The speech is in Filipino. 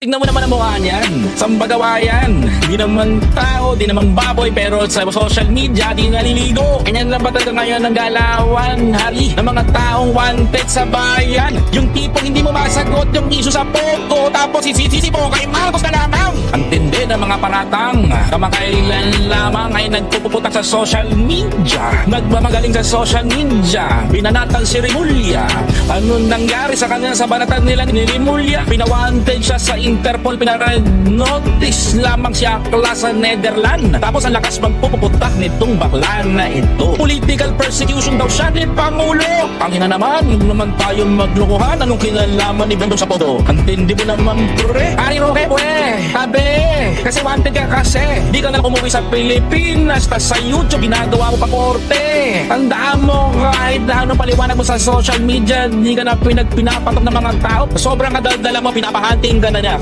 Tignan mo naman ang mukha niyan. Sambagawa yan. Di naman tao, di naman baboy, pero sa social media, di naliligo. Ganyan lang ba talaga ngayon ang galawan, hari? Ng mga taong wanted sa bayan. Yung tipong hindi mo masagot yung iso sa pogo, tapos sisisi mo kay Marcos na. Ang ng mga paratang. Kamakailan lamang ay nagpupuputak sa social media. Nagmamagaling sa social media. Binanatan si Rimulya. Ano nangyari sa kanya sa banatan nila ni Rimulya? Pinawanted siya sa Interpol. Pinarag-notice lamang si Akla sa Netherlands. Tapos ang lakas magpupuputak nitong bakla na ito. Political persecution daw siya ni Pangulo. Tangina naman, huwag naman tayo maglokohan. Anong kinalaman ni Bendo sa podo? Ang mo naman, pre. Ari okay, pre. Tabi. Kasi wanted ka kasi. Di ka na umuwi sa Pilipinas. Tas sa YouTube, ginagawa mo pa korte. Tandaan mo, kahit na paliwanag mo sa social media, di ka na pinagpinapatok ng mga tao. Sobrang kadaldala mo, pinapahunting ka na niya.